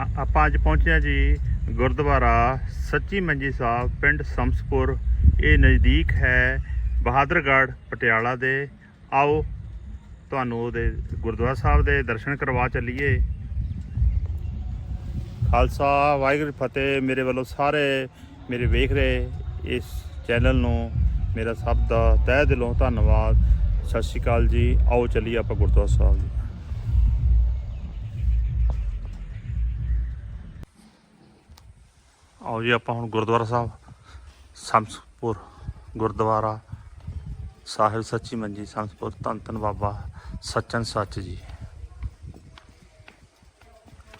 ਆਪਾਂ ਅੱਜ ਪਹੁੰਚੇ ਹਾਂ ਜੀ ਗੁਰਦੁਆਰਾ ਸੱਚੀ ਮੰਜੀ ਸਾਹਿਬ, ਪਿੰਡ ਸਮਸਪੁਰ ਇਹ ਨਜ਼ਦੀਕ ਹੈ ਬਹਾਦਰਗੜ੍ਹ ਪਟਿਆਲਾ ਦੇ। ਆਓ, ਤੁਹਾਨੂੰ ਉਹਦੇ ਗੁਰਦੁਆਰਾ ਸਾਹਿਬ ਦੇ ਦਰਸ਼ਨ ਕਰਵਾ ਚੱਲੀਏ। ਖਾਲਸਾ, ਵਾਹਿਗੁਰੂ ਫਤਿਹ। ਮੇਰੇ ਵੱਲੋਂ ਸਾਰੇ ਮੇਰੇ ਵੇਖ ਰਹੇ ਇਸ ਚੈਨਲ ਨੂੰ ਮੇਰਾ ਸਭ ਦਾ ਤਹਿ ਦਿਲੋਂ ਧੰਨਵਾਦ। ਸਤਿ ਸ਼੍ਰੀ ਅਕਾਲ ਜੀ। ਆਓ ਚੱਲੀਏ ਆਪਾਂ ਗੁਰਦੁਆਰਾ ਸਾਹਿਬ। ਜੀ ਆਓ ਜੀ ਆਪਾਂ ਹੁਣ ਗੁਰਦੁਆਰਾ ਸਾਹਿਬ ਸੰਸਪੁਰ ਗੁਰਦੁਆਰਾ ਸਾਹਿਬ ਸੱਚੀ ਮੰਜੀ ਸੰਸਪੁਰ ਧੰਨ ਧੰਨ ਬਾਬਾ ਸੱਚਨ ਸੱਚ ਜੀ।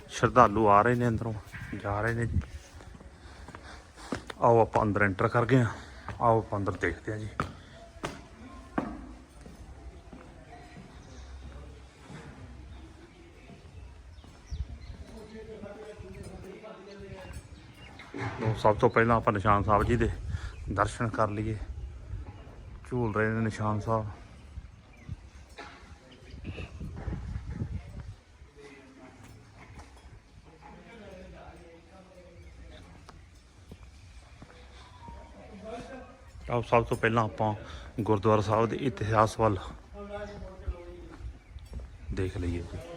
ਸ਼ਰਧਾਲੂ ਆ ਰਹੇ ਨੇ ਅੰਦਰੋਂ, ਜਾ ਰਹੇ ਨੇ ਜੀ। ਆਓ ਆਪਾਂ ਅੰਦਰ ਐਂਟਰ ਕਰ ਗਏ ਹਾਂ। ਆਓ ਆਪਾਂ ਅੰਦਰ ਦੇਖਦੇ ਹਾਂ ਜੀ। ਲੋ ਸਭ ਤੋਂ ਪਹਿਲਾਂ ਆਪਾਂ ਨਿਸ਼ਾਨ ਸਾਹਿਬ ਜੀ ਦੇ ਦਰਸ਼ਨ ਕਰ ਲਈਏ। ਝੂਲ ਰਹੇ ਨੇ ਨਿਸ਼ਾਨ ਸਾਹਿਬ। ਆਓ, ਸਭ ਤੋਂ ਪਹਿਲਾਂ ਆਪਾਂ ਗੁਰਦੁਆਰਾ ਸਾਹਿਬ ਦੇ ਇਤਿਹਾਸ ਵੱਲ ਦੇਖ ਲਈਏ। ਜੀ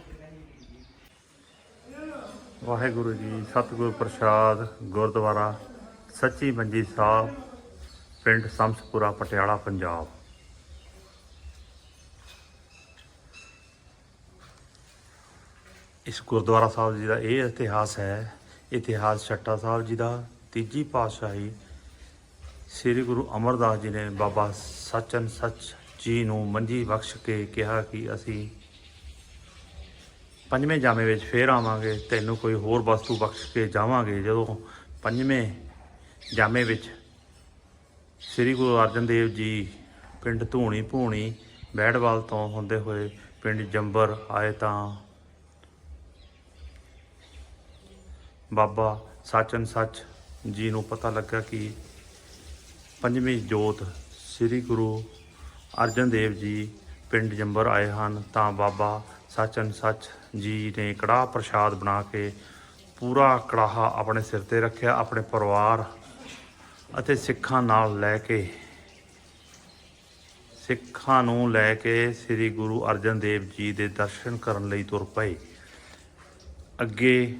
ਵਾਹਿਗੁਰੂ ਜੀ, ਸਤਿਗੁਰ ਪ੍ਰਸਾਦ, ਗੁਰਦੁਆਰਾ, ਸੱਚੀ ਮੰਜੀ ਸਾਹਿਬ, ਪਿੰਡ ਸੰਸਪੁਰਾ, ਪਟਿਆਲਾ, ਪੰਜਾਬ। ਇਸ ਗੁਰਦੁਆਰਾ ਸਾਹਿਬ ਜੀ ਦਾ ਇਹ ਇਤਿਹਾਸ ਹੈ, ਇਤਿਹਾਸ ਛੱਟਾ ਸਾਹਿਬ ਜੀ ਦਾ, ਤੀਜੀ ਪਾਤਸ਼ਾਹੀ ਸ੍ਰੀ ਗੁਰੂ ਅਮਰਦਾਸ ਜੀ ਨੇ ਬਾਬਾ ਸਚਨ ਸੱਚ ਜੀ ਨੂੰ ਮੰਜੀ ਬਖਸ਼ ਕੇ ਕਿਹਾ ਕਿ ਅਸੀਂ ਪੰਜਵੇਂ ਜਾਮੇ ਵਿੱਚ ਫੇਰ ਆਵਾਂਗੇ, ਤੈਨੂੰ ਕੋਈ ਹੋਰ ਵਸਤੂ ਬਖਸ਼ ਕੇ ਜਾਵਾਂਗੇ। ਜਦੋਂ ਪੰਜਵੇਂ ਜਾਮੇ ਵਿੱਚ ਸ੍ਰੀ ਗੁਰੂ ਅਰਜਨ ਦੇਵ ਜੀ ਪਿੰਡ ਧੂਣੀ ਭੂਣੀ ਬੈੜਵਾਲ ਤੋਂ ਹੁੰਦੇ ਹੋਏ ਪਿੰਡ ਜੰਬਰ ਆਏ ਤਾਂ ਬਾਬਾ ਸਚਨ ਸੱਚ ਜੀ ਨੂੰ ਪਤਾ ਲੱਗਾ ਕਿ ਪੰਜਵੀਂ ਜੋਤ ਸ੍ਰੀ ਗੁਰੂ ਅਰਜਨ ਦੇਵ ਜੀ ਪਿੰਡ ਜੰਬਰ ਆਏ ਹਨ, ਤਾਂ ਬਾਬਾ ਸਚਨ ਸੱਚ ਜੀ ਨੇ ਕੜਾਹ ਪ੍ਰਸ਼ਾਦ ਬਣਾ ਕੇ ਪੂਰਾ ਕੜਾਹਾ ਆਪਣੇ ਸਿਰ ਤੇ ਰੱਖਿਆ, ਆਪਣੇ ਪਰਿਵਾਰ ਅਤੇ ਸਿੱਖਾਂ ਨਾਲ ਲੈ ਕੇ, ਸਿੱਖਾਂ ਨੂੰ ਲੈ ਕੇ ਸ੍ਰੀ ਗੁਰੂ ਅਰਜਨ ਦੇਵ ਜੀ ਦੇ ਦਰਸ਼ਨ ਕਰਨ ਲਈ ਤੁਰ ਪਏ। ਅੱਗੇ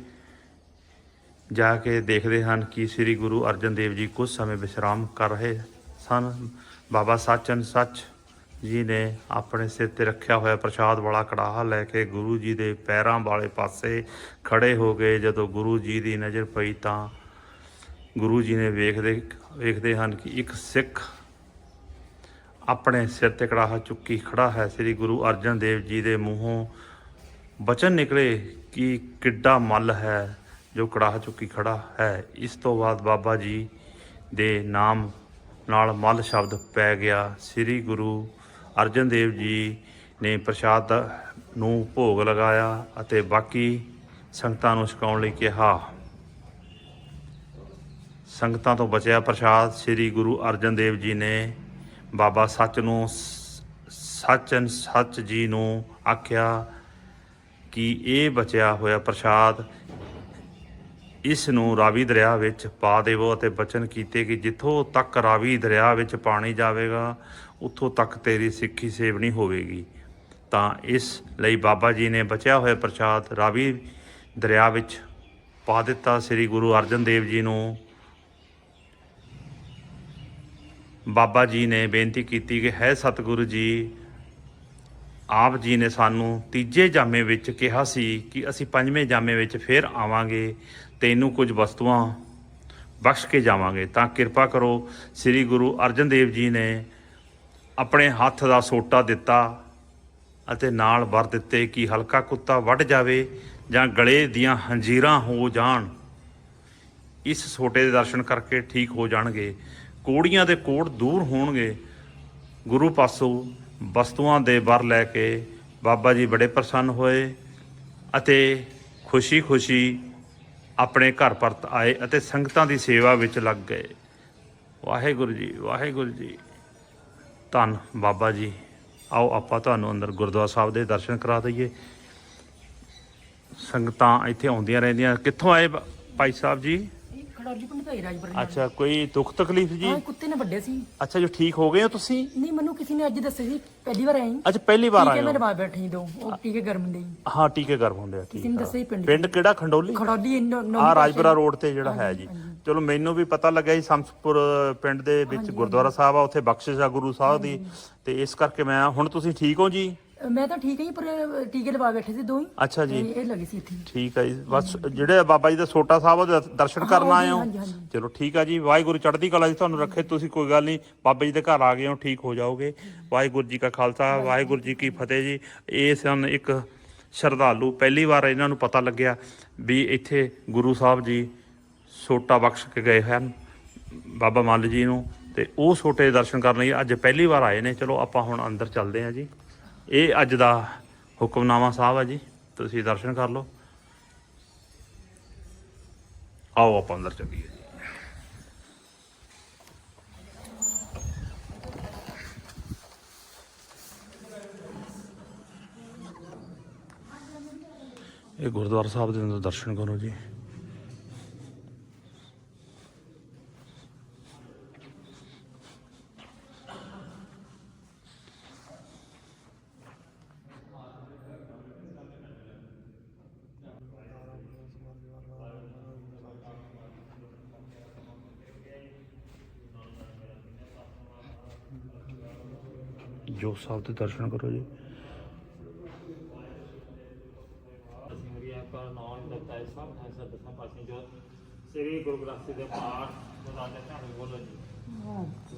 ਜਾ ਕੇ ਦੇਖਦੇ ਹਨ ਕਿ ਸ੍ਰੀ ਗੁਰੂ ਅਰਜਨ ਦੇਵ ਜੀ ਕੁਝ ਸਮੇਂ ਵਿਸ਼ਰਾਮ ਕਰ ਰਹੇ ਸਨ। ਬਾਬਾ ਸਚਨ ਸੱਚ ਜੀ ਨੇ ਆਪਣੇ ਸਿਰ ਤੇ ਰੱਖਿਆ ਹੋਇਆ ਪ੍ਰਸ਼ਾਦ ਵਾਲਾ ਕੜਾਹਾ ਲੈ ਕੇ ਗੁਰੂ ਜੀ ਦੇ ਪੈਰਾਂ ਵਾਲੇ ਪਾਸੇ ਖੜੇ ਹੋ ਗਏ। ਜਦੋਂ ਗੁਰੂ ਜੀ ਦੀ ਨਜ਼ਰ ਪਈ ਤਾਂ ਗੁਰੂ ਜੀ ਨੇ ਵੇਖਦੇ ਵੇਖਦੇ ਹਨ ਕਿ ਇੱਕ ਸਿੱਖ ਆਪਣੇ ਸਿਰ ਤੇ ਕੜਾਹਾ ਚੁੱਕੀ ਖੜਾ ਹੈ। ਸ੍ਰੀ ਗੁਰੂ ਅਰਜਨ ਦੇਵ ਜੀ ਦੇ ਮੂੰਹੋਂ ਬਚਨ ਨਿਕਲੇ ਕਿ ਕਿੱਡਾ ਮੱਲ ਹੈ ਜੋ ਕੜਾਹ ਚੁੱਕੀ ਖੜਾ ਹੈ। ਇਸ ਤੋਂ ਬਾਅਦ ਬਾਬਾ ਜੀ ਦੇ ਨਾਮ ਨਾਲ ਮੱਲ ਸ਼ਬਦ ਪੈ ਗਿਆ। ਸ੍ਰੀ ਗੁਰੂ ਅਰਜਨ ਦੇਵ ਜੀ ਨੇ ਪ੍ਰਸ਼ਾਦ ਨੂੰ ਭੋਗ ਲਗਾਇਆ ਅਤੇ ਬਾਕੀ ਸੰਗਤਾਂ ਨੂੰ ਛਕਾਉਣ ਲਈ ਕਿਹਾ। ਸੰਗਤਾਂ ਤੋਂ ਬਚਿਆ ਪ੍ਰਸ਼ਾਦ ਸ੍ਰੀ ਗੁਰੂ ਅਰਜਨ ਦੇਵ ਜੀ ਨੇ ਬਾਬਾ ਸੱਚ ਨੂੰ ਸ- ਸਚਨ ਸੱਚ ਜੀ ਨੂੰ ਆਖਿਆ ਕਿ ਇਹ ਬਚਿਆ ਹੋਇਆ ਪ੍ਰਸ਼ਾਦ ਇਸ ਨੂੰ ਰਾਵੀ ਦਰਿਆ ਵਿੱਚ ਪਾ ਦੇਵੋ ਅਤੇ ਬਚਨ ਕੀਤੇ ਕਿ ਜਿੱਥੋਂ ਤੱਕ ਰਾਵੀ ਦਰਿਆ ਵਿੱਚ ਪਾਣੀ ਜਾਵੇਗਾ ਉੱਥੋਂ ਤੱਕ ਤੇਰੀ ਸਿੱਖੀ ਸੇਵਨੀ ਹੋਵੇਗੀ। ਤਾਂ ਇਸ ਲਈ ਬਾਬਾ ਜੀ ਨੇ ਬਚਿਆ ਹੋਇਆ ਪ੍ਰਸ਼ਾਦ ਰਾਵੀ ਦਰਿਆ ਵਿੱਚ ਪਾ ਦਿੱਤਾ। ਸ੍ਰੀ ਗੁਰੂ ਅਰਜਨ ਦੇਵ ਜੀ ਨੂੰ ਬਾਬਾ ਜੀ ਨੇ ਬੇਨਤੀ ਕੀਤੀ ਕਿ, ਹੈ ਸਤਿਗੁਰੂ ਜੀ, ਆਪ ਜੀ ਨੇ ਸਾਨੂੰ ਤੀਜੇ ਜਾਮੇ ਵਿੱਚ ਕਿਹਾ ਸੀ ਕਿ ਅਸੀਂ ਪੰਜਵੇਂ ਜਾਮੇ ਵਿੱਚ ਫੇਰ ਆਵਾਂਗੇ, ਤੈਨੂੰ ਕੁਝ ਵਸਤੂਆਂ ਬਖਸ਼ ਕੇ ਜਾਵਾਂਗੇ। ਤਾਂ ਕਿਰਪਾ ਕਰੋ, ਸ੍ਰੀ ਗੁਰੂ ਅਰਜਨ ਦੇਵ ਜੀ ਨੇ ਆਪਣੇ ਹੱਥ ਦਾ ਸੋਟਾ ਦਿੱਤਾ ਅਤੇ ਨਾਲ ਵਰ ਦਿੱਤੇ ਕਿ ਹਲਕਾ ਕੁੱਤਾ ਵੱਢ ਜਾਵੇ ਜਾਂ ਗਲੇ ਦੀਆਂ ਹੰਜੀਰਾਂ ਹੋ ਜਾਣ। ਇਸ ਸੋਟੇ ਦੇ ਦਰਸ਼ਨ ਕਰਕੇ ਠੀਕ ਹੋ ਜਾਣਗੇ। ਕੋੜੀਆਂ ਦੇ ਕੋੜ ਦੂਰ ਹੋਣਗੇ। ਗੁਰੂ ਪਾਸੋਂ ਵਸਤੂਆਂ ਦੇ ਵਰ ਲੈ ਕੇ ਬਾਬਾ ਜੀ ਬੜੇ ਪ੍ਰਸੰਨ ਹੋਏ ਅਤੇ ਖੁਸ਼ੀ-ਖੁਸ਼ੀ ਆਪਣੇ ਘਰ ਪਰਤ ਆਏ ਅਤੇ ਸੰਗਤਾਂ ਦੀ ਸੇਵਾ ਵਿੱਚ ਲੱਗ ਗਏ। ਵਾਹਿਗੁਰੂ ਜੀ ਵਾਹਿਗੁਰੂ ਜੀ। ਧੰਨ ਬਾਬਾ ਜੀ। ਆਓ ਆਪਾਂ ਤੁਹਾਨੂੰ ਅੰਦਰ ਗੁਰਦੁਆਰਾ ਸਾਹਿਬ ਦੇ ਦਰਸ਼ਨ ਕਰਾ ਦਈਏ। ਸੰਗਤਾਂ ਇੱਥੇ ਆਉਂਦੀਆਂ ਰਹਿੰਦੀਆਂ। ਕਿੱਥੋਂ ਆਏ ਭਾਈ ਸਾਹਿਬ ਜੀ? ਖੜੌਲੀ ਰਾਜਪੁਰ ਅੱਛਾ ਕੋਈ ਦੁੱਖ ਤਕਲੀਫ ਜੀ? ਹਾਂ ਕੁੱਤੇ ਨੇ ਵੱਡੇ ਸੀ। ਅੱਛਾ ਜੋ ਠੀਕ ਹੋ ਗਏ ਹੋ ਤੁਸੀਂ? ਨਹੀਂ ਮੈਨੂੰ ਕਿਸੇ ਨੇ ਅੱਜ ਦੱਸਿਆ ਸੀ। ਪਹਿਲੀ ਵਾਰ ਆਈ ਅੱਛਾ ਪਹਿਲੀ ਵਾਰ ਆਏ ਹੋ। ਮੇਰੇ ਬਾਅਦ ਬੈਠੀ ਦੋ। ਉਹ ਟੀਕੇ ਗਰਮ ਦੇ ਹਾਂ ਟੀਕੇ ਗਰਮ ਹੁੰਦੇ ਆ ਕਿਸੇ ਠੀਕ ਨੇ ਆ। ਦੱਸਿਆ ਸੀ ਪਿੰਡ ਪਿੰਡ ਕਿਹੜਾ? ਖੰਡੋਲੀ? ਖੜੌਲੀ ਆ ਰਾਜਪੁਰਾ ਰੋਡ ਤੇ ਜਿਹੜਾ ਹੈ ਜੀ। ਚਲੋ ਮੈਨੂੰ ਵੀ ਪਤਾ ਲੱਗਾ ਜੀ ਸੰਸਪੁਰ ਪਿੰਡ ਦੇ ਵਿੱਚ ਗੁਰਦੁਆਰਾ ਸਾਹਿਬ ਆ ਉੱਥੇ ਬਖਸ਼ਿਸ਼ ਆ ਗੁਰੂ ਸਾਹਿਬ ਦੀ। ਤੇ ਇਸ ਕਰਕੇ ਮੈਂ ਹੁਣ ਤੁਸੀਂ ਠੀਕ ਹੋ ਜੀ? ਮੈਂ ਤਾਂ ਠੀਕ ਹਾਂ ਪਰ ਟੀਕੇ ਲਵਾ ਬੈਠੇ ਸੀ ਦੋ ਹੀ ਅੱਛਾ ਜੀ। ਇਹ ਲੱਗੀ ਸੀ ਇੱਥੇ। ਠੀਕ ਹੈ ਜੀ। ਬਸ ਜਿਹੜੇ ਬਾਬਾ ਜੀ ਦਾ ਛੋਟਾ ਸਾਹਿਬ ਉਹਦੇ ਦਰਸ਼ਨ ਕਰਨ ਆਏ ਹੋ। ਚਲੋ ਠੀਕ ਆ ਜੀ। ਵਾਹਿਗੁਰੂ ਚੜ੍ਹਦੀ ਕਲਾ ਜੀ ਤੁਹਾਨੂੰ ਰੱਖੇ। ਤੁਸੀਂ ਕੋਈ ਗੱਲ ਨਹੀਂ ਬਾਬਾ ਜੀ ਦੇ ਘਰ ਆ ਗਏ ਹੋ ਠੀਕ ਹੋ ਜਾਓਗੇ। ਵਾਹਿਗੁਰੂ ਜੀ ਕਾ ਖਾਲਸਾ ਵਾਹਿਗੁਰੂ ਜੀ ਕੀ ਫਤਿਹ ਜੀ। ਇਹ ਸਨ ਇੱਕ ਸ਼ਰਧਾਲੂ ਪਹਿਲੀ ਵਾਰ ਇਹਨਾਂ ਨੂੰ ਪਤਾ ਲੱਗਿਆ ਵੀ ਇੱਥੇ ਗੁਰੂ ਸਾਹਿਬ ਜੀ ਸੋਟਾ ਬਖਸ਼ ਕੇ ਗਏ ਹਨ, ਬਾਬਾ ਮੱਲ ਜੀ ਨੂੰ, ਤੇ ਉਹ ਸੋਟੇ ਦੇ ਦਰਸ਼ਨ ਕਰਨ ਲਈ ਅੱਜ ਪਹਿਲੀ ਵਾਰ ਆਏ ਨੇ। ਚਲੋ, ਆਪਾਂ ਹੁਣ ਅੰਦਰ ਚੱਲਦੇ ਹਾਂ ਜੀ। ਇਹ ਅੱਜ ਦਾ ਹੁਕਮਨਾਮਾ ਸਾਹਿਬ ਆ ਜੀ। ਤੁਸੀਂ ਦਰਸ਼ਨ ਕਰ ਲਓ। ਆਓ, ਆਪਾਂ ਅੰਦਰ ਚੱਲੀਏ ਜੀ। ਇਹ ਗੁਰਦੁਆਰਾ ਸਾਹਿਬ ਦੇ ਅੰਦਰ ਦਰਸ਼ਨ ਕਰੋ ਜੀ। ਜੋ ਸਾਹਿਬ ਦੇ ਦਰਸ਼ਨ ਕਰੋ ਜੀ। ਹਰੀਆ ਕਾ ਨਾਮ ਦਤਾਇ ਸਭ ਹੈ ਸਭ ਦਸਾਂ ਪਾਸੇ ਜੋ ਸ੍ਰੀ ਗੁਰੂ ਗ੍ਰੰਥ ਸਾਹਿਬ ਦੇ ਪਾਠ ਖੁਦਾ ਦੇ ਧਿਆਨ ਬੋਲੋ ਜੀ।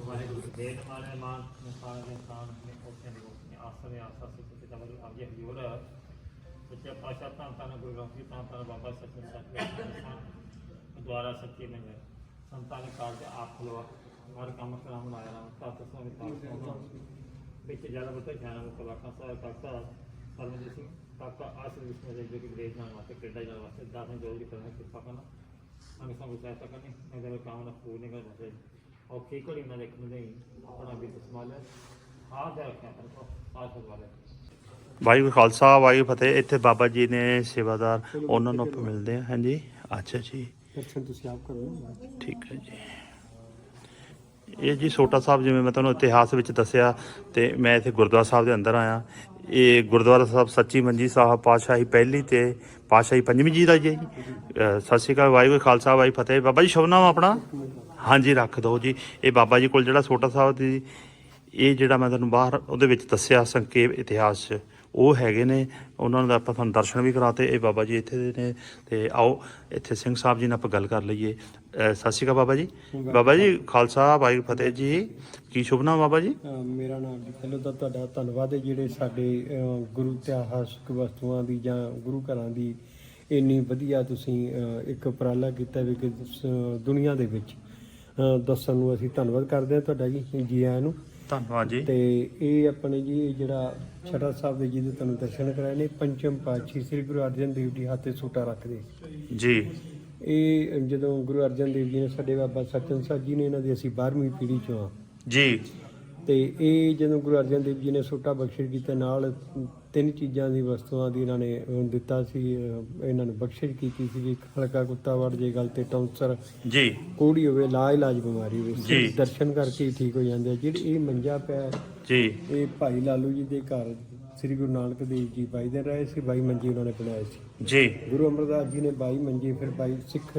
ਵਾਹਿਗੁਰੂ ਜੀ ਦੇ ਮਾਰੇ ਮਾਨ ਨਿਸ਼ਾਨ ਦੇ ਸਾਨ ਨੇ ਕੋਸ਼ਿਸ਼ ਦੀ ਕੋਸ਼ਿਸ਼ ਆਸਰੇ ਦੇ ਆਸਾ ਸੇ ਤੇ ਤਬਲ ਆਗੇ ਹਯੋਰ ਸੱਚਾ ਪਾਸ਼ਾ ਤਾਂ ਤਾਂ ਗੁਰੂ ਗ੍ਰੰਥ ਜੀ ਤਾਂ ਤਾਂ ਬਾਬਾ ਸੱਚੇ ਸੱਚੇ ਦੁਆਰਾ ਸੱਚੇ ਮੈਂ ਸੰਤਾਨ ਕਾਰਜ ਆਪ ਲਵਾ ਹਰ ਕੰਮ ਕਰਾਮ ਲਾਇਆ ਰਾਮ ਤਾਂ ਤਸਾਂ ਵਿਤਾਰ ਵਿੱਚ ਜਲ ਬਤ ਗਿਆਨ ਮੁਕ ਵਾਕਾਂ ਸਾ ਕਰਤਾ ਪਰਮਜੀਤ ਸਿੰਘ ਕਾਕਾ ਆਸਰ ਵਿਸ਼ਨੂੰ ਦੇ ਜੋ ਕਿ ਵਿਦੇਸ਼ ਨਾਲ ਵਾਸਤੇ ਕੈਨੇਡਾ ਜਾਣ ਵਾਸਤੇ ਦਾਖਲ ਜੋ ਵੀ ਕਰਨਾ ਕਿਰਪਾ ਕਰਨਾ ਅੰਗ ਸੰਗ ਸਹਾਇਤਾ ਕਰਨੀ ਮੈਂ ਕਾਮਨਾ ਪੂਰੀ ਕਰ ਬਸੇ ਔਰ ਕੀ ਕੋਲੀ ਨਾ ਦੇਖਣ ਦੇ ਆਪਣਾ ਵੀ ਸੰਭਾਲ ਹਾਥ ਦੇ ਰੱਖਿਆ ਕਰ ਆਸਰ ਵਾਲੇ ਵਾਹਿਗੁਰੂ ਖਾਲਸਾ ਵਾਹਿਗੁਰੂ ਫਤਿਹ ਇੱਥੇ ਬਾਬਾ ਜੀ ਨੇ ਸੇਵਾਦਾਰ ਉਹਨਾਂ ਨੂੰ ਆਪਾਂ ਮਿਲਦੇ ਆ ਹਾਂਜੀ ਅੱਛਾ ਜੀ ਦਰਸ਼ਨ ਤੁਸੀਂ ਆਪ ਕਰੋ ਠੀਕ ਹੈ ਜੀ ਇਹ ਜੀ ਛੋਟਾ ਸਾਹਿਬ ਜਿਵੇਂ ਮੈਂ ਤੁਹਾਨੂੰ ਇਤਿਹਾਸ ਵਿੱਚ ਦੱਸਿਆ ਤੇ ਮੈਂ ਇੱਥੇ ਗੁਰਦੁਆਰਾ ਸਾਹਿਬ ਦੇ ਅੰਦਰ ਆਇਆ। ਇਹ ਗੁਰਦੁਆਰਾ ਸਾਹਿਬ ਸੱਚੀ ਮੰਜੀ ਸਾਹਿਬ ਪਾਤਸ਼ਾਹੀ ਪਹਿਲੀ ਤੇ ਪਾਤਸ਼ਾਹੀ ਪੰਜਵੀਂ ਜੀ ਦਾ ਜੀ। ਸਤਿ ਸ਼੍ਰੀ ਅਕਾਲ, ਵਾਹਿਗੁਰੂ ਖਾਲਸਾ ਵਾਹਿ ਫਤਿਹ। ਬਾਬਾ ਜੀ ਸ਼ੁਭਨਾਮ ਆਪਣਾ? ਹਾਂਜੀ, ਰੱਖ ਦਿਓ ਜੀ। ਇਹ ਬਾਬਾ ਜੀ ਕੋਲ ਜਿਹੜਾ ਛੋਟਾ ਸਾਹਿਬ ਦੀ ਇਹ ਜਿਹੜਾ ਮੈਂ ਤੁਹਾਨੂੰ ਬਾਹਰ ਉਹਦੇ ਵਿੱਚ ਦੱਸਿਆ ਸੰਖੇਪ ਇਤਿਹਾਸ। 'ਚ ਉਹ ਹੈਗੇ ਨੇ, ਉਹਨਾਂ ਦਾ ਆਪਾਂ ਤੁਹਾਨੂੰ ਦਰਸ਼ਨ ਵੀ ਕਰਾਤੇ, ਇਹ ਬਾਬਾ ਜੀ ਇੱਥੇ ਦੇ ਨੇ, ਤੇ ਆਓ, ਇੱਥੇ ਸਿੰਘ ਸਾਹਿਬ ਜੀ ਨਾਲ ਆਪਾਂ ਗੱਲ ਕਰ ਲਈਏ। ਸਤਿ ਸ਼੍ਰੀ ਅਕਾਲ ਬਾਬਾ ਜੀ। ਬਾਬਾ ਜੀ, ਖਾਲਸਾ, ਵਾਹਿਗੁਰੂ, ਫਤਿਹ ਜੀ। ਕੀ ਸ਼ੁਭਨਾਮ ਬਾਬਾ ਜੀ? ਮੇਰਾ ਨਾਮ ਜੀ, ਪਹਿਲਾਂ ਤਾਂ ਤੁਹਾਡਾ ਧੰਨਵਾਦ ਹੈ ਜਿਹੜੇ ਸਾਡੇ ਗੁਰੂ ਇਤਿਹਾਸਕ ਵਸਤੂਆਂ ਦੀ ਜਾਂ ਗੁਰੂ ਘਰਾਂ ਦੀ ਇੰਨੀ ਵਧੀਆ ਤੁਸੀਂ ਇੱਕ ਉਪਰਾਲਾ ਕੀਤਾ ਵੀ ਕਿ ਦੁਨੀਆ ਦੇ ਵਿੱਚ। ਦੱਸਣ ਨੂੰ ਅਸੀਂ ਧੰਨਵਾਦ ਕਰਦੇ ਹਾਂ ਤੁਹਾਡਾ ਜੀ ਜੀ ਆਇਆਂ ਨੂੰ। ਧੰਨਵਾਦ ਜੀ। ਤੇ ਇਹ ਆਪਣੇ ਜੀ ਇਹ ਜਿਹੜਾ ਛੜਾ ਸਾਹਿਬ ਦੇ ਜੀ ਦੇ ਤੁਹਾਨੂੰ ਦਰਸ਼ਨ ਕਰਾਏ ਨੇ ਪੰਚਮ ਪਾਤਸ਼ਾਹੀ ਸ੍ਰੀ ਗੁਰੂ ਅਰਜਨ ਦੇਵ ਜੀ ਹੱਥੇ ਸੂਟਾ ਰੱਖਦੇ। ਜੀ। ਇਹ ਜਦੋਂ ਗੁਰੂ ਅਰਜਨ ਦੇਵ ਜੀ ਨੇ ਸਾਡੇ ਬਾਬਾ ਸਚਨ ਸਾਹਿਬ ਜੀ ਨੇ ਇਹਨਾਂ ਦੀ ਅਸੀਂ 12ਵੀਂ ਪੀੜ੍ਹੀ ਚੋਂ ਆ। ਜੀ। ਤੇ ਇਹ ਜਦੋਂ ਗੁਰੂ ਅਰਜਨ ਦੇਵ ਜੀ ਨੇ ਸੋਟਾ ਬਖਸ਼ਿਸ਼ ਕੀਤਾ ਨਾਲ ਤਿੰਨ ਚੀਜ਼ਾਂ ਦੀ ਵਸਤੂਆਂ ਦੀ ਇਹਨਾਂ ਨੇ ਦਿੱਤਾ ਸੀ ਇਹਨਾਂ ਨੂੰ ਬਖਸ਼ਿਸ਼ ਕੀਤੀ ਸੀ ਇੱਕ ਹਲਕਾ ਕੁੱਤਾ ਵੜ ਜੇ ਗੱਲ ਤੇ ਟੌਂਸਰ। ਜੀ। ਕੋੜੀ ਹੋਵੇ ਲਾ ਇਲਾਜ ਬਿਮਾਰੀ ਹੋਵੇ ਦਰਸ਼ਨ ਕਰਕੇ ਹੀ ਠੀਕ ਹੋ ਜਾਂਦੇ ਆ। ਜਿਹੜੀ ਇਹ ਮੰਜਾ ਪਿਆ ਜੀ। ਇਹ ਭਾਈ ਲਾਲੂ ਜੀ ਦੇ ਘਰ ਸ੍ਰੀ ਗੁਰੂ ਨਾਨਕ ਦੇਵ ਜੀ ਬਾਈ ਦਿਨ ਰਹੇ ਸੀ ਬਾਈ ਮੰਜੀ ਉਹਨਾਂ ਨੇ ਬਣਾਏ ਸੀ। ਜੀ। ਗੁਰੂ ਅਮਰਦਾਸ ਜੀ ਨੇ ਬਾਈ ਮੰਜੀ ਫਿਰ ਬਾਈ ਸਿੱਖ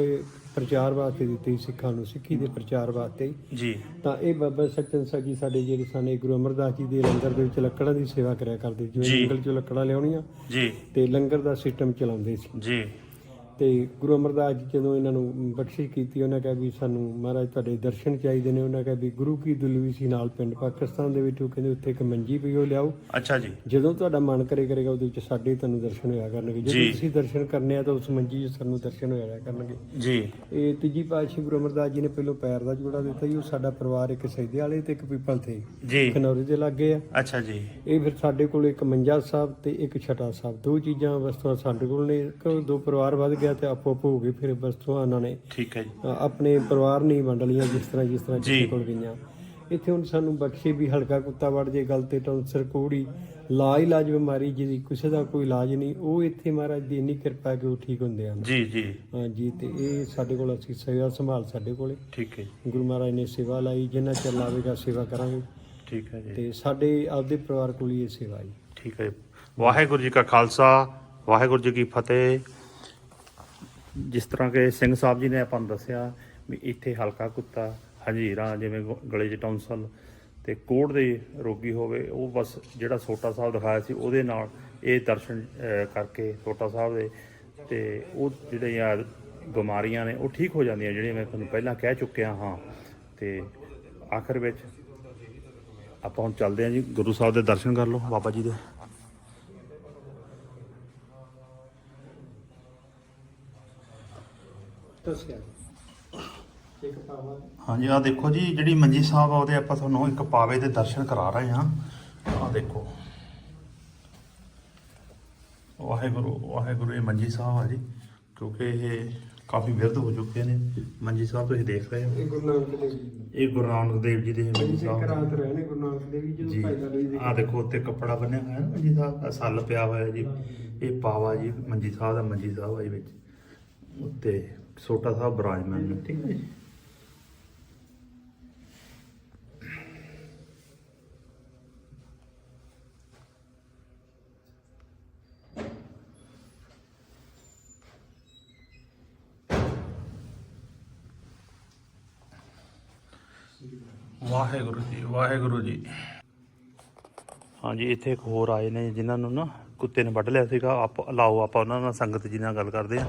ਪ੍ਰਚਾਰ ਵਾਸਤੇ ਦਿੱਤੀ ਸਿੱਖਾਂ ਨੂੰ ਸਿੱਖੀ ਦੇ ਪ੍ਰਚਾਰ ਵਾਸਤੇ। ਜੀ। ਤਾਂ ਇਹ ਬਾਬਾ ਸਚਨ ਸਾਹਿਬ ਜੀ ਸਾਡੇ ਜਿਹੜੇ ਸਨ ਗੁਰੂ ਅਮਰਦਾਸ ਜੀ ਦੇ ਲੰਗਰ ਦੇ ਵਿੱਚ ਲੱਕੜਾਂ ਦੀ ਸੇਵਾ ਕਰਿਆ ਕਰਦੇ ਜਿਵੇਂ। ਜੰਗਲ ਚੋਂ ਲੱਕੜਾਂ ਲਿਆਉਣੀਆਂ ਜੀ। ਤੇ ਲੰਗਰ ਦਾ ਸਿਸਟਮ ਚਲਾਉਂਦੇ ਸੀ। ਜੀ। ਤੇ ਗੁਰੂ ਅਮਰਦਾਸ ਜੀ ਜਦੋਂ ਇਹਨਾਂ ਨੂੰ ਬਖਸ਼ਿਸ਼ ਕੀਤੀ ਉਹਨਾਂ ਕਿਹਾ ਵੀ ਸਾਨੂੰ ਮਹਾਰਾਜ ਤੁਹਾਡੇ ਦਰਸ਼ਨ ਚਾਹੀਦੇ ਨੇ। ਉਹਨਾਂ ਕਿਹਾ ਵੀ ਗੁਰੂ ਕੀ ਦੁਲਵੀ ਸੀ ਨਾਲ ਪਿੰਡ ਪਾਕਿਸਤਾਨ ਦੇ ਵਿੱਚ। ਉਹ ਕਹਿੰਦੇ ਉੱਥੇ ਇੱਕ ਮੰਜੀ ਪਈ ਉਹ ਲਿਆਓ। ਅੱਛਾ ਜੀ। ਜਦੋਂ ਤੁਹਾਡਾ ਮਨ ਕਰੇ ਕਰੇਗਾ ਉਹਦੇ ਵਿੱਚ ਸਾਡੇ ਤੁਹਾਨੂੰ ਦਰਸ਼ਨ ਹੋਇਆ ਕਰਨਗੇ। ਜੀ। ਤੁਸੀਂ ਦਰਸ਼ਨ ਕਰਨੇ ਆ ਤਾਂ ਉਸ ਮੰਜੀ 'ਚ ਸਾਨੂੰ ਦਰਸ਼ਨ ਹੋਇਆ ਕਰਨਗੇ। ਜੀ। ਇਹ ਤੀਜੀ ਪਾਤਸ਼ਾਹੀ ਗੁਰੂ ਅਮਰਦਾਸ ਜੀ ਨੇ ਪਹਿਲੋਂ ਪੈਰ ਦਾ ਜੋੜਾ ਦਿੱਤਾ ਜੀ। ਉਹ ਸਾਡਾ ਪਰਿਵਾਰ ਇੱਕ ਸੈਦੇ ਵਾਲੇ ਤੇ ਇੱਕ ਪੀਪਲ ਤੇ। ਜੀ। ਖਨੌਰੀ ਦੇ ਲਾਗੇ ਆ। ਅੱਛਾ ਜੀ। ਇਹ ਫਿਰ ਸਾਡੇ ਕੋਲ ਇੱਕ ਮੰਜਾ ਸਾਹਿਬ ਤੇ ਇੱਕ ਛਟਾ ਸਾਹਿਬ। ਦੋ ਚੀਜ਼ਾਂ ਵਸਤੂਆਂ ਸਾਡੇ ਕੋਲ ਨੇ। ਇੱਕ ਦੋ ਪਰਿਵਾਰ ਵੱਧ ਗਿਆ। ਤੇ ਆਪੋ ਆਪੋ ਹੋ ਗਏ ਫਿਰ ਵਸਤੂਆਂ ਉਹਨਾਂ ਨੇ ਠੀਕ ਹੈ ਜੀ। ਆਪਣੇ ਪਰਿਵਾਰ ਨਹੀਂ ਵੰਡ ਲਈਆਂ ਜਿਸ ਤਰ੍ਹਾਂ ਜਿਸ ਤਰ੍ਹਾਂ ਜੀ। ਕਿਸੇ ਕੋਲ ਗਈਆਂ। ਇੱਥੇ ਹੁਣ ਸਾਨੂੰ ਬਖਸ਼ੇ ਵੀ ਹਲਕਾ ਕੁੱਤਾ ਵੜ ਜੇ ਗਲ ਤੇ ਟੌਂਸਰ ਕੋੜੀ ਲਾ ਇਲਾਜ ਬਿਮਾਰੀ ਜਿਹਦੀ ਕਿਸੇ ਦਾ ਕੋਈ ਇਲਾਜ ਨਹੀਂ ਉਹ ਇੱਥੇ ਮਹਾਰਾਜ ਦੀ ਇੰਨੀ ਕਿਰਪਾ ਕਿ ਉਹ ਠੀਕ ਹੁੰਦੇ ਹਨ। ਜੀ ਜੀ। ਹਾਂਜੀ ਤੇ ਇਹ ਸਾਡੇ ਕੋਲ ਅਸੀਂ ਸੇਵਾ ਸੰਭਾਲ ਸਾਡੇ ਕੋਲੇ। ਠੀਕ ਹੈ ਗੁਰੂ ਮਹਾਰਾਜ ਨੇ ਸੇਵਾ ਲਾਈ ਜਿੰਨਾ ਚਿਰ ਲਾਵੇਗਾ ਸੇਵਾ ਕਰਾਂਗੇ। ਠੀਕ ਹੈ ਜੀ। ਤੇ ਸਾਡੇ ਆਪਦੇ ਪਰਿਵਾਰ ਕੋਲ ਹੀ ਇਹ ਸੇਵਾ ਜੀ। ਠੀਕ ਹੈ ਵਾਹਿਗੁਰੂ ਜੀ ਕਾ ਖਾਲਸਾ ਵਾਹਿਗੁਰੂ ਜੀ ਕੀ ਫਤਿਹ। ਜਿਸ ਤਰ੍ਹਾਂ ਕਿ ਸਿੰਘ ਸਾਹਿਬ ਜੀ ਨੇ ਆਪਾਂ ਨੂੰ ਦੱਸਿਆ ਵੀ ਇੱਥੇ ਹਲਕਾ ਕੁੱਤਾ ਹਜੀਰਾ ਜਿਵੇਂ ਗ- ਗਲੇ 'ਚ ਟੌਂਸਲ ਤੇ ਕੋੜ ਦੇ ਰੋਗੀ ਹੋਵੇ, ਉਹ ਬਸ ਜਿਹੜਾ ਛੋਟਾ ਸਾਹਿਬ ਦਿਖਾਇਆ ਸੀ ਉਹਦੇ ਨਾਲ ਇਹ ਦਰਸ਼ਨ ਕਰਕੇ ਛੋਟਾ ਸਾਹਿਬ ਦੇ ਤੇ ਉਹ ਜਿਹੜੀਆਂ ਬਿਮਾਰੀਆਂ ਨੇ ਉਹ ਠੀਕ ਹੋ ਜਾਂਦੀਆਂ ਜਿਹੜੀਆਂ ਮੈਂ ਤੁਹਾਨੂੰ ਪਹਿਲਾਂ ਕਹਿ ਚੁੱਕਿਆ ਹਾਂ। ਤੇ ਆਖਰ ਵਿੱਚ ਆਪਾਂ ਹੁਣ ਚੱਲਦੇ ਹਾਂ ਜੀ। ਗੁਰੂ ਸਾਹਿਬ ਦੇ ਦਰਸ਼ਨ ਕਰ ਲਓ, ਬਾਬਾ ਜੀ ਦੇ ਦੱਸਿਆ ਇੱਕ ਪਾਵਾ ਹਾਂਜੀ ਆ ਦੇਖੋ ਜੀ ਜਿਹੜੀ ਮੰਜੀ ਸਾਹਿਬ ਆ ਉਹਦੇ ਆਪਾਂ ਤੁਹਾਨੂੰ ਇੱਕ ਪਾਵੇ ਦੇ ਦਰਸ਼ਨ ਕਰਾ ਰਹੇ ਹਾਂ। ਆ ਦੇਖੋ। ਵਾਹਿਗੁਰੂ ਵਾਹਿਗੁਰੂ ਇਹ ਮੰਜੀ ਸਾਹਿਬ ਆ ਜੀ ਕਿਉਂਕਿ ਇਹ ਕਾਫੀ ਵਿਰਧ ਹੋ ਚੁੱਕੇ ਨੇ। ਮੰਜੀ ਸਾਹਿਬ ਤੁਸੀਂ ਦੇਖ ਰਹੇ ਹੋ। ਇਹ ਗੁਰੂ ਨਾਨਕ ਦੇਵ ਜੀ ਇਹ ਗੁਰੂ ਨਾਨਕ ਦੇਵ ਜੀ ਦੇ ਮੰਜੀ ਜੀ ਸਾਹਿਬ ਕਰਾਤ ਰਹੇ ਨੇ ਗੁਰੂ ਨਾਨਕ ਦੇਵ ਜੀ ਜਦੋਂ ਭਾਈ ਦੇ ਆ ਦੇਖੋ ਉੱਤੇ ਕੱਪੜਾ ਬੰਨਿਆ ਹੋਇਆ ਨਾ ਮੰਜੀ ਸਾਹਿਬ ਆਹ ਸੱਲ ਪਿਆ ਹੋਇਆ ਜੀ। ਇਹ ਪਾਵਾ ਜੀ ਮੰਜੀ ਸਾਹਿਬ ਦਾ ਮੰਜੀ ਸਾਹਿਬ ਆ ਜੀ ਵਿੱਚ। ਉੱਤੇ ਛੋਟਾ ਸਾਹਿਬ ਬਰਾਜਮਾਨ ਨੇ ਠੀਕ ਹੈ ਜੀ। ਵਾਹਿਗੁਰੂ ਜੀ ਵਾਹਿਗੁਰੂ ਜੀ। ਹਾਂਜੀ ਇੱਥੇ ਇੱਕ ਹੋਰ ਆਏ ਨੇ ਜਿਨ੍ਹਾਂ ਨੂੰ ਨਾ ਕੁੱਤੇ ਨੇ ਵੱਢ ਲਿਆ ਸੀਗਾ। ਆਪ ਲਾਓ ਆਪਾਂ ਉਹਨਾਂ ਨਾਲ ਸੰਗਤ ਜੀ ਨਾਲ ਗੱਲ ਕਰਦੇ ਹਾਂ।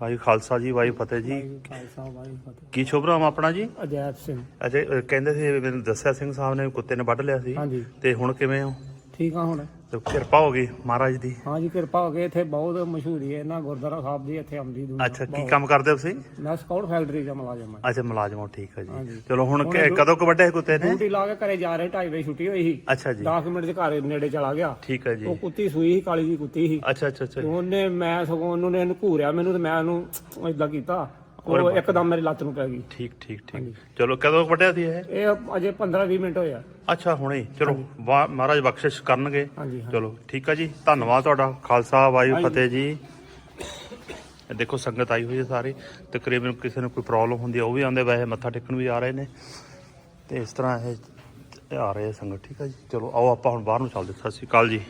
ਭਾਈ ਖਾਲਸਾ ਜੀ ਵਾਹਿ ਫਤਿਹ ਜੀ। ਖਾਲਸਾ ਵਾਹਿਗੁਰੂ ਫਤਿਹ। ਕੀ ਸ਼ੁਭ ਨਾਮ ਆਪਣਾ ਜੀ? ਅਜੈਬ ਸਿੰਘ। ਅਜੇ ਕਹਿੰਦੇ ਸੀ ਮੈਨੂੰ ਦੱਸਿਆ ਸਿੰਘ ਸਾਹਿਬ ਨੇ ਕੁੱਤੇ ਨੇ ਵੱਢ ਲਿਆ ਸੀ। ਹਾਂਜੀ। ਤੇ ਹੁਣ ਕਿਵੇਂ ਹੋ? ਠੀਕ ਆ ਹੁਣ? ਤੇ ਕਿਰਪਾ ਹੋ ਗਈ ਮਹਾਰਾਜ ਦੀ। ਹਾਂਜੀ ਕਿਰਪਾ ਹੋ ਗਈ। ਇੱਥੇ ਬਹੁਤ ਮਸ਼ਹੂਰੀ ਹੈ ਇਹਨਾਂ ਗੁਰਦੁਆਰਾ ਸਾਹਿਬ ਦੀ ਇੱਥੇ ਆਉਂਦੀ ਦੁਨੀਆ ਅੱਛਾ ਕੀ ਕੰਮ ਕਰਦੇ ਹੋ ਤੁਸੀਂ? ਮੈਂ ਸਕਾਊਟ ਫੈਕਟਰੀ ਦਾ ਮੁਲਾਜ਼ਮ ਹਾਂ। ਅੱਛਾ ਮੁਲਾਜ਼ਮ ਹੋ ਠੀਕ ਹੈ ਜੀ। ਚਲੋ ਹੁਣ ਕਦੋਂ ਕੁ ਵੱਢੇ ਸੀ ਕੁੱਤੇ ਨੇ? ਡਿਊਟੀ ਲਾ ਕੇ ਘਰੇ ਜਾ ਰਹੇ 2:30 ਵਜੇ ਛੁੱਟੀ ਹੋਈ ਸੀ। ਅੱਛਾ ਜੀ। 10 ਮਿੰਟ ਦੇ ਘਰ ਨੇੜੇ ਚਲਾ ਗਿਆ। ਠੀਕ ਹੈ ਜੀ। ਉਹ ਕੁੱਤੀ ਸੂਈ ਸੀ ਕਾਲੀ ਜੀ ਕੁੱਤੀ ਸੀ। ਅੱਛਾ ਅੱਛਾ ਅੱਛਾ। ਉਹਨੇ ਮੈਂ ਸਗੋਂ ਉਹਨੂੰ ਨੇ ਘੂਰਿਆ ਮੈਨੂੰ ਤੇ ਮੈਂ ਉਹਨੂੰ ਇਦਾਂ ਕੀਤਾ। ਉਹ ਇੱਕਦਮ ਮੇਰੀ ਲੱਤ ਨੂੰ ਪੈ ਗਈ। ਠੀਕ ਠੀਕ ਠੀਕ। ਚਲੋ ਕਦੋਂ ਕੁ ਵੱਢਿਆ ਸੀ ਇਹ? ਇਹ ਅਜੇ 15 20 ਮਿੰਟ ਹੋਇਆ ਅੱਛਾ ਹੁਣੇ। ਚਲੋ ਵਾਹ ਮਹਾਰਾਜ ਬਖਸ਼ਿਸ਼ ਕਰਨਗੇ। ਹਾਂਜੀ ਹਾਂ ਚਲੋ ਠੀਕ ਆ ਜੀ। ਧੰਨਵਾਦ ਤੁਹਾਡਾ। ਖਾਲਸਾ ਵਾਹਿਗੁਰੂ ਫਤਿਹ ਜੀ। ਇਹ ਦੇਖੋ ਸੰਗਤ ਆਈ ਹੋਈ ਹੈ ਸਾਰੀ। ਤਕਰੀਬਨ ਕਿਸੇ ਨੂੰ ਕੋਈ ਪ੍ਰੋਬਲਮ ਹੁੰਦੀ ਹੈ ਉਹ ਵੀ ਆਉਂਦੇ ਵੈਸੇ ਮੱਥਾ ਟੇਕਣ ਵੀ ਆ ਰਹੇ ਨੇ। ਤੇ ਇਸ ਤਰ੍ਹਾਂ ਇਹ ਆ ਰਹੇ ਆ ਸੰਗਤ ਠੀਕ ਆ ਜੀ। ਚਲੋ ਆਓ ਆਪਾਂ ਹੁਣ ਬਾਹਰ ਨੂੰ ਚੱਲਦੇ ਸਤਿ ਸ਼੍ਰੀ ਅਕਾਲ ਜੀ।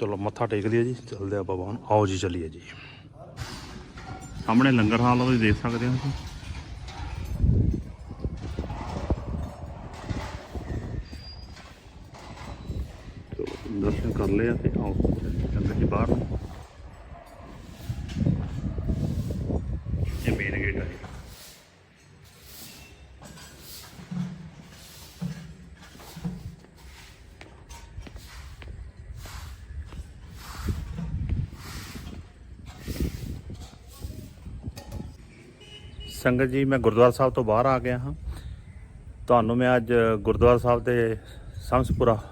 ਚਲੋ ਮੱਥਾ ਟੇਕ ਲਿਆ ਜੀ। ਚੱਲਦੇ ਆਪਾਂ ਬਾਹਰ ਨੂੰ। ਆਓ ਜੀ ਚੱਲੀਏ ਜੀ। ਸਾਹਮਣੇ ਲੰਗਰ ਹਾਲ ਆ ਤੁਸੀਂ ਦੇਖ ਸਕਦੇ ਹੋ। ਤੁਸੀਂ ਚਲੋ ਦਰਸ਼ਨ ਕਰ ਲਿਆ ਤੇ ਆਓ ਚੱਲਦੇ ਜੀ ਬਾਹਰ ਨੂੰ ਇਹ ਮੇਨ ਗੇਟ ਹੈ ਜੀ। ਸੰਗਤ ਜੀ, ਮੈਂ ਗੁਰਦੁਆਰਾ ਸਾਹਿਬ ਤੋਂ ਬਾਹਰ ਆ ਗਿਆ ਹਾਂ। ਤੁਹਾਨੂੰ ਮੈਂ ਅੱਜ ਗੁਰਦੁਆਰਾ ਸਾਹਿਬ ਦੇ ਸੰਸਪੁਰਾ,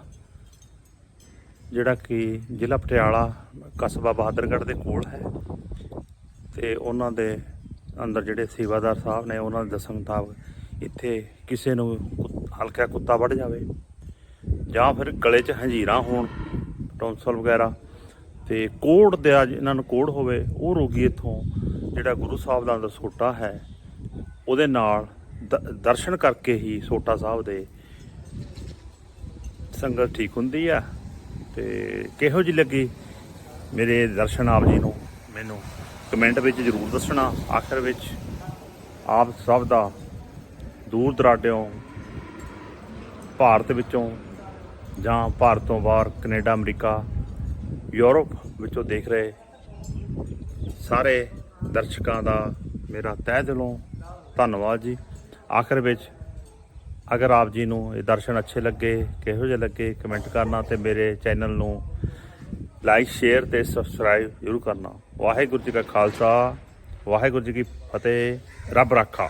ਜਿਹੜਾ ਕਿ ਜ਼ਿਲ੍ਹਾ ਪਟਿਆਲਾ, ਕਸਬਾ ਬਹਾਦਰਗੜ੍ਹ ਦੇ ਕੋਲ ਹੈ। ਤੇ ਉਹਨਾਂ ਦੇ ਅੰਦਰ ਜਿਹੜੇ ਸੇਵਾਦਾਰ ਸਾਹਿਬ ਨੇ, ਉਹਨਾਂ ਦੇ ਦੱਸਣ ਮੁਤਾਬਕ ਇੱਥੇ ਕਿਸੇ ਨੂੰ ਕੁ- ਹਲਕਾ ਕੁੱਤਾ ਵੱਢ ਜਾਵੇ ਜਾਂ ਫਿਰ ਗਲੇ 'ਚ ਹੰਜੀਰਾਂ ਹੋਣ, ਟੌਂਸਲ ਵਗੈਰਾ। ਤੇ ਕੋੜ ਦੇ ਇਹਨਾਂ ਨੂੰ ਕੋੜ ਹੋਵੇ, ਉਹ ਰੋਗੀ ਇੱਥੋਂ ਜਿਹੜਾ ਗੁਰੂ ਸਾਹਿਬ ਦਾ ਅੰਦਰ ਸੋਟਾ ਹੈ। ਉਹਦੇ ਨਾਲ ਦ- ਦਰਸ਼ਨ ਕਰਕੇ ਹੀ ਸੋਟਾ ਸਾਹਿਬ ਦੇ ਸੰਗਤ ਠੀਕ ਹੁੰਦੀ ਆ ਤੇ ਕਿਹੋ ਜਿਹੀ ਲੱਗੀ ਮੇਰੇ ਦਰਸ਼ਨ ਆਪ ਜੀ ਨੂੰ? ਮੈਨੂੰ ਕਮੈਂਟ ਵਿੱਚ ਜ਼ਰੂਰ ਦੱਸਣਾ। ਆਖਰ ਵਿੱਚ ਆਪ ਸਭ ਦਾ ਦੂਰ ਦਰਾਡਿਓਂ ਭਾਰਤ ਵਿੱਚੋਂ ਜਾਂ ਭਾਰਤ ਤੋਂ ਬਾਹਰ ਕੈਨੇਡਾ, ਅਮਰੀਕਾ, ਯੂਰਪ ਵਿੱਚੋਂ ਦੇਖ ਰਹੇ ਸਾਰੇ ਦਰਸ਼ਕਾਂ ਦਾ ਮੇਰਾ ਤਹਿ ਦਿਲੋਂ ਧੰਨਵਾਦ ਜੀ। ਆਖਰ ਵਿੱਚ ਅਗਰ ਆਪ ਜੀ ਨੂੰ ਇਹ ਦਰਸ਼ਨ ਅੱਛੇ ਲੱਗੇ, ਕਿਹੋ ਜਿਹੇ ਲੱਗੇ, ਕਮੈਂਟ ਕਰਨਾ ਤੇ ਮੇਰੇ ਚੈਨਲ ਨੂੰ ਲਾਈਕ, ਸ਼ੇਅਰ ਤੇ ਸਬਸਕ੍ਰਾਈਬ ਜ਼ਰੂਰ ਕਰਨਾ। ਵਾਹਿਗੁਰੂ ਜੀ ਕਾ ਖਾਲਸਾ, ਵਾਹਿਗੁਰੂ ਜੀ ਕੀ ਫਤਿਹ। ਰੱਬ ਰਾਖਾ।